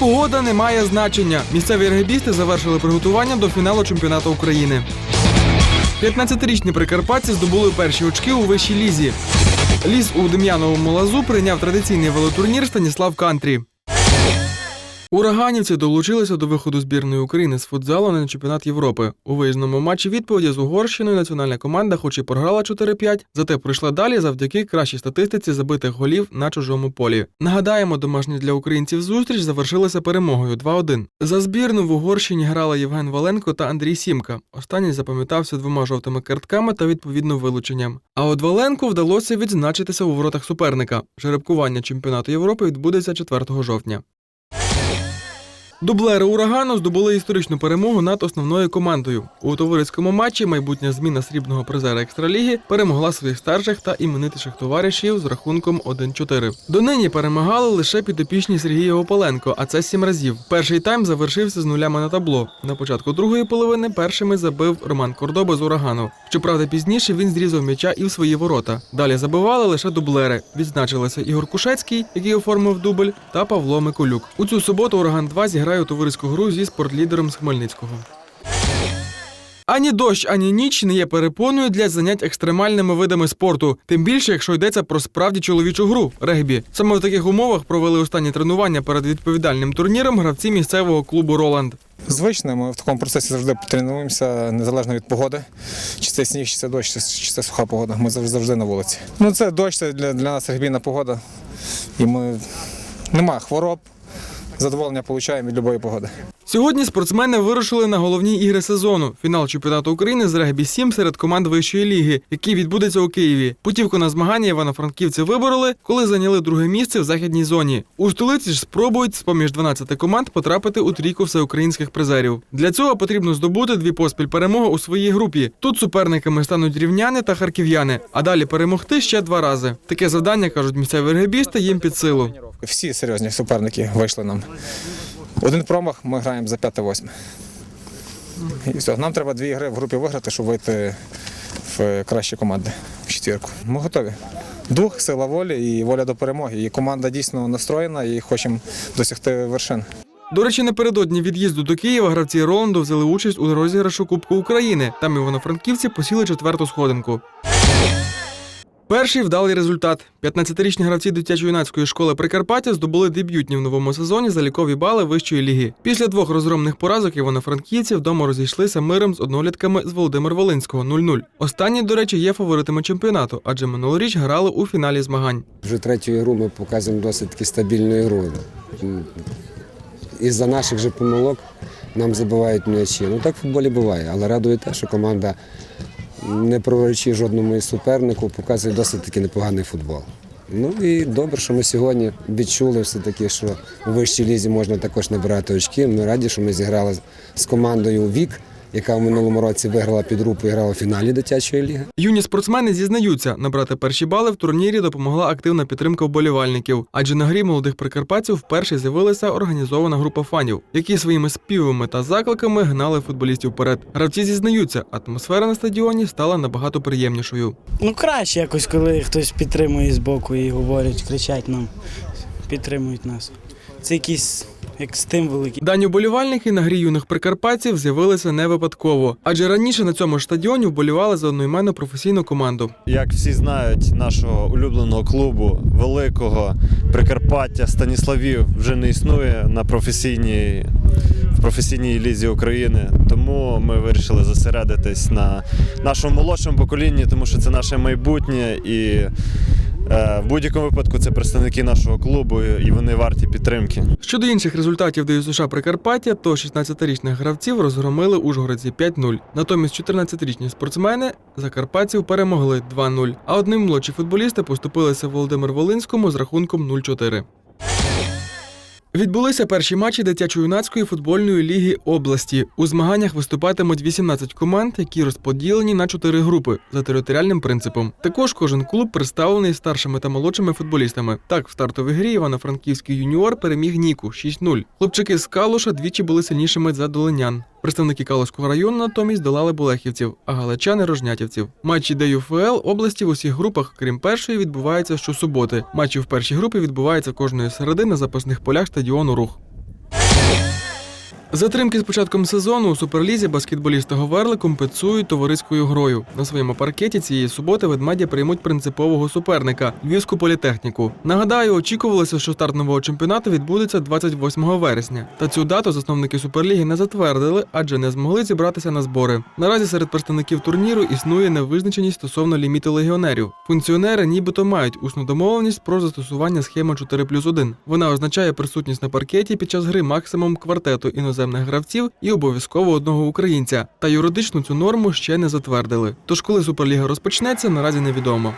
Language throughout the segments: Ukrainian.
погода не має значення. Місцеві регбісти завершили приготування до фіналу чемпіонату України. 15-річні прикарпатці здобули перші очки у вищій лізі. Ліс у Дем'яновому лазу прийняв традиційний велотурнір Станіслав Кантрі. Ураганівці долучилися до виходу збірної України з футзалу на чемпіонат Європи. У виїзному матчі відповіді з Угорщиною національна команда, хоч і програла 4-5, зате пройшла далі завдяки кращій статистиці забитих голів на чужому полі. Нагадаємо, домашня для українців зустріч завершилася перемогою 2-1. За збірну в Угорщині грали Євген Валенко та Андрій Сімка. Останній запам'ятався двома жовтими картками та відповідно вилученням. А от Валенку вдалося відзначитися у воротах суперника. Жеребкування чемпіонату Європи відбудеться 4 жовтня. Дублери урагану здобули історичну перемогу над основною командою. У товариському матчі майбутня зміна срібного призера екстраліги перемогла своїх старших та іменитіших товаришів з рахунком 1-4. Донині перемагали лише підопічні Сергія Опаленко, а це сім разів. Перший тайм завершився з нулями на табло. На початку другої половини першими забив Роман Кордоба з урагану. Щоправда, пізніше він зрізав м'яча і в свої ворота. Далі забивали лише дублери. Відзначилися Ігор Кушецький, який оформив дубль, та Павло Миколюк. У цю суботу ураган 2 зіграє у товариську гру зі спортлідером з Хмельницького. Ані дощ, ані ніч не є перепоною для занять екстремальними видами спорту, тим більше, якщо йдеться про справді чоловічу гру регбі. Саме в таких умовах провели останні тренування перед відповідальним турніром гравці місцевого клубу Роланд. Звично, ми в такому процесі завжди тренуємося незалежно від погоди. Чи це сніг, чи це дощ, чи це, суха погода. Ми завжди, завжди на вулиці. Ну це дощ, це для, для нас регбійна погода. І ми нема хвороб, задоволення отримуємо від будь-якої погоди. Сьогодні спортсмени вирушили на головні ігри сезону фінал чемпіонату України з регбі 7 серед команд вищої ліги, який відбудеться у Києві. Путівку на змагання івано-франківці вибороли, коли зайняли друге місце в західній зоні. У столиці ж спробують з поміж 12 команд потрапити у трійку всеукраїнських призерів. Для цього потрібно здобути дві поспіль перемоги у своїй групі. Тут суперниками стануть рівняни та харків'яни, а далі перемогти ще два рази. Таке завдання кажуть місцеві регбісти їм під силу. Всі серйозні суперники вийшли нам. Один промах, ми граємо за 5-8. І все. Нам треба дві гри в групі виграти, щоб вийти в кращі команди в четвірку. Ми готові. Дух, сила волі і воля до перемоги. І команда дійсно настроєна і хочемо досягти вершин. До речі, напередодні від'їзду до Києва гравці Роланду взяли участь у розіграшу Кубку України. Там івано-франківці посіли четверту сходинку. Перший вдалий результат. 15-річні гравці дитячо-юнацької школи Прикарпаття здобули дебютні в новому сезоні залікові бали вищої ліги. Після двох розгромних поразок івано-франківці вдома розійшлися миром з однолітками з Володимир Волинського 0-0. Останні, до речі, є фаворитами чемпіонату, адже минулоріч грали у фіналі змагань. Вже третю ігру ми показуємо досить таки стабільну ігру. Із-за наших же помилок нам забивають м'ячі. Ну так в футболі буває, але радує те, що команда, не програючи жодному супернику, показує досить таки непоганий футбол. Ну і добре, що ми сьогодні відчули все-таки, що у вищій лізі можна також набирати очки. Ми раді, що ми зіграли з командою Вік, яка в минулому році виграла підрупу і грала в фіналі дитячої ліги. Юні спортсмени зізнаються, набрати перші бали в турнірі допомогла активна підтримка вболівальників, адже на грі молодих прикарпатців вперше з'явилася організована група фанів, які своїми співами та закликами гнали футболістів вперед. Гравці зізнаються, атмосфера на стадіоні стала набагато приємнішою. Ну краще якось, коли хтось підтримує з боку і говорять, кричать нам, підтримують нас. Це якийсь як стим великий. Дані вболівальники на грі юних прикарпатців з'явилися не випадково, адже раніше на цьому ж стадіоні вболівали за одноіменну професійну команду. Як всі знають, нашого улюбленого клубу великого Прикарпаття Станіславів вже не існує на професійній в професійній лізі України. Тому ми вирішили зосередитись на нашому молодшому поколінні, тому що це наше майбутнє і в будь-якому випадку це представники нашого клубу, і вони варті підтримки. Щодо інших результатів ДЮСШ Прикарпаття, то 16-річних гравців розгромили Ужгородці 5-0. Натомість 14-річні спортсмени закарпатців перемогли 2-0. А одним молодші футболісти поступилися Володимир Волинському з рахунком 0-4. Відбулися перші матчі дитячо-юнацької футбольної ліги області. У змаганнях виступатимуть 18 команд, які розподілені на чотири групи за територіальним принципом. Також кожен клуб представлений старшими та молодшими футболістами. Так, в стартовій грі Івано-Франківський юніор переміг Ніку 6-0. Хлопчики з Калуша двічі були сильнішими за долинян. Представники Калуського району натомість долали Болехівців, а галичани рожнятівців. Матчі ДЮФЛ області в усіх групах, крім першої, відбуваються щосуботи. Матчі в першій групі відбуваються кожної середи на запасних полях стадіону Рух. Затримки з початком сезону у суперлізі баскетболісти Говерли компенсують товариською грою. На своєму паркеті цієї суботи ведмеді приймуть принципового суперника Львівську політехніку. Нагадаю, очікувалося, що старт нового чемпіонату відбудеться 28 вересня. Та цю дату засновники суперліги не затвердили, адже не змогли зібратися на збори. Наразі серед представників турніру існує невизначеність стосовно ліміту легіонерів. Функціонери нібито мають усну домовленість про застосування схеми 4 плюс 1. Вона означає присутність на паркеті під час гри максимум квартету іноземних гравців і обов'язково одного українця. Та юридично цю норму ще не затвердили. Тож, коли суперліга розпочнеться, наразі невідомо.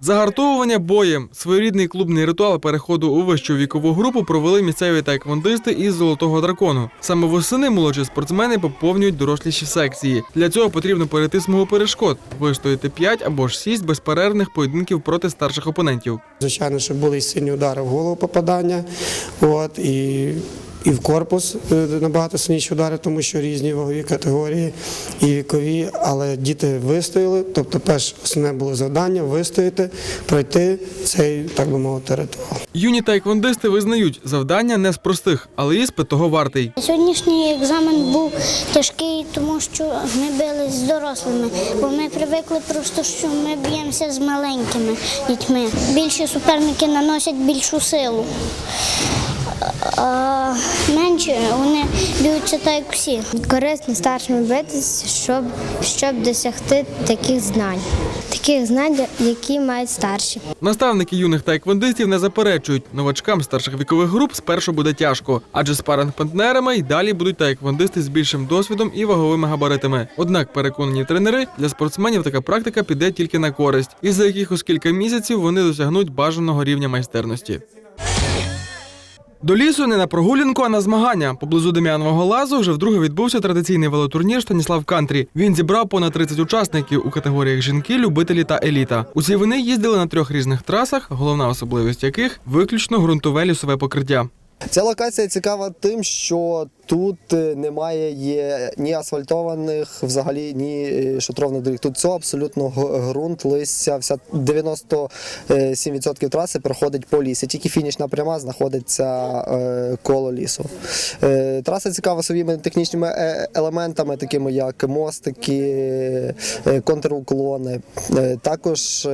Загартовування боєм своєрідний клубний ритуал переходу у вищу вікову групу провели місцеві тайквондисти із золотого дракону. Саме восени молодші спортсмени поповнюють доросліші секції. Для цього потрібно перейти смугу перешкод, вистояти 5 або ж 6 безперервних поєдинків проти старших опонентів. Звичайно, що були сильні удари в голову попадання, от, і, і в корпус е, набагато сильніші удари, тому що різні вагові категорії і вікові, але діти вистояли. Тобто, перше основне було завдання вистояти, пройти цей, так би мовити, ритуал. Юні тайквондисти визнають, завдання не з простих, але іспит того вартий. Сьогоднішній екзамен був тяжкий, тому що ми бились з дорослими, бо ми привикли просто, що ми б'ємося з маленькими дітьми. Більші суперники наносять більшу силу. А менші вони б'ються так, як всі. Корисно старшими битись, щоб, щоб досягти таких знань, таких знань, які мають старші. Наставники юних тайквондистів не заперечують, новачкам старших вікових груп спершу буде тяжко, адже спаринг партнерами й далі будуть тайквондисти з більшим досвідом і ваговими габаритами. Однак, переконані тренери, для спортсменів така практика піде тільки на користь, і за якихось кілька місяців вони досягнуть бажаного рівня майстерності. До лісу не на прогулянку, а на змагання. Поблизу Дем'янового лазу вже вдруге відбувся традиційний велотурнір Станіслав Кантрі. Він зібрав понад 30 учасників у категоріях жінки, любителі та еліта. Усі вони їздили на трьох різних трасах, головна особливість яких виключно ґрунтове лісове покриття. Ця локація цікава тим, що тут е, немає є ні асфальтованих, взагалі ні е, шатровних доріг. Тут все абсолютно ґрунт, листя, вся 97% траси проходить по лісі. Тільки фінішна пряма знаходиться е, коло лісу. Траса цікава своїми технічними елементами, такими як мостики, контруклони, також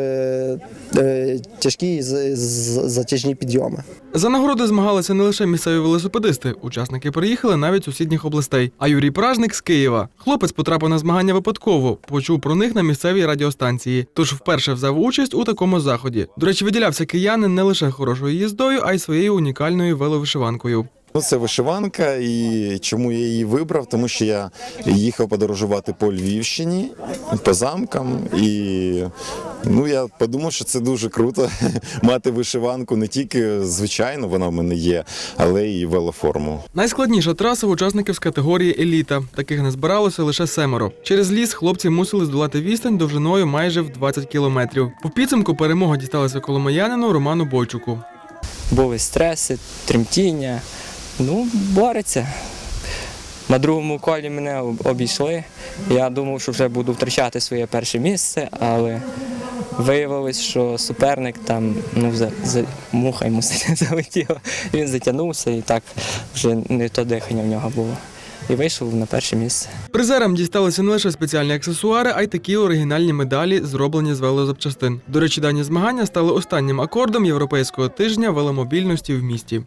тяжкі затяжні підйоми. За нагороди змагалися не лише місцеві велосипедисти. Учасники приїхали навіть з сусідніх областей. А Юрій Пражник з Києва. Хлопець потрапив на змагання випадково, почув про них на місцевій радіостанції. Тож вперше взяв участь у такому заході. До речі, виділявся киянин не лише хорошою їздою, а й своєю унікальною веловишиванкою. Ну, це вишиванка, і чому я її вибрав? Тому що я їхав подорожувати по Львівщині, по замкам, і ну, я подумав, що це дуже круто мати вишиванку не тільки звичайно, вона в мене є, але й велоформу. Найскладніша траса в учасників з категорії еліта. Таких не збиралося лише семеро. Через ліс хлопці мусили здолати відстань довжиною майже в 20 кілометрів. У підсумку перемога дісталася коломиянину Роману Бойчуку. були стреси, тремтіння. Ну, бореться. На другому колі мене обійшли. Я думав, що вже буду втрачати своє перше місце, але виявилось, що суперник там ну, за, за, муха йому залетіла. Він затягнувся і так вже не то дихання в нього було. І вийшов на перше місце. Призерам дісталися не лише спеціальні аксесуари, а й такі оригінальні медалі, зроблені з велозапчастин. До речі, дані змагання стали останнім акордом європейського тижня веломобільності в місті.